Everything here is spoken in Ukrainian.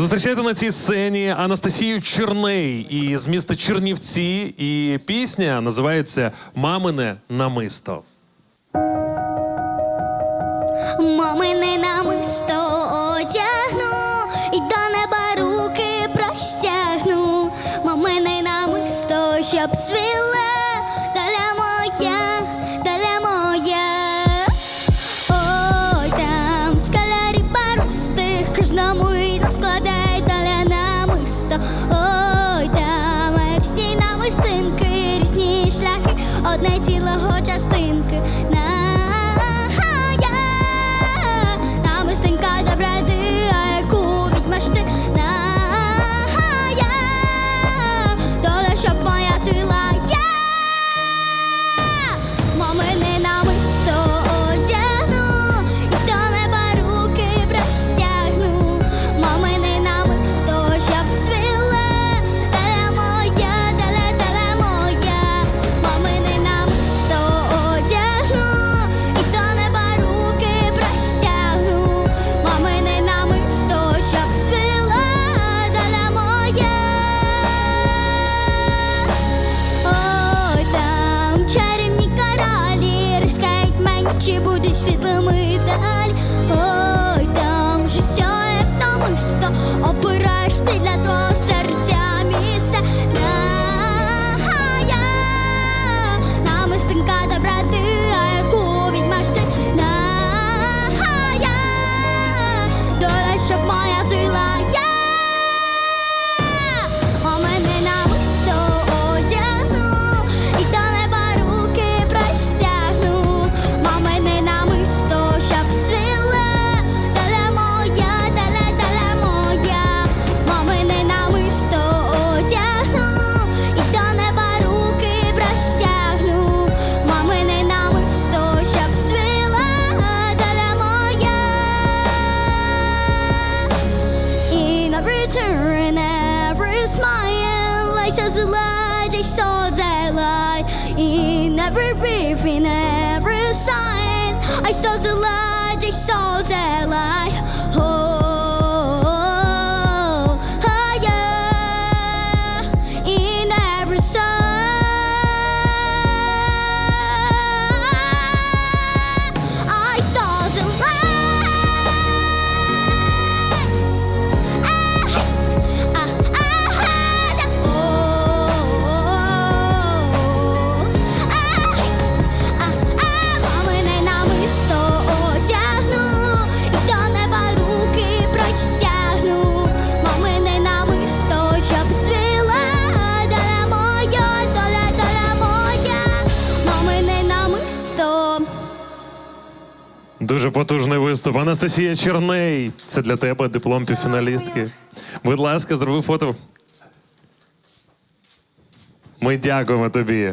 Зустрічайте на цій сцені Анастасію Черней із міста Чернівці, і пісня називається Мамине намисто. Мамине намисто одягну, і до неба руки простягну. Мамине намисто, щоб цвіле. Ой, та мерсі на різні шляхи, одне цілого часу. Чи будуть світлами даль? Ой, даль. Christ has alive, He saw the light in every breath, in every sign. I saw the light, I saw the light. Дуже потужний виступ. Анастасія Черней. Це для тебе диплом півфіналістки. Будь ласка, зроби фото. Ми дякуємо тобі.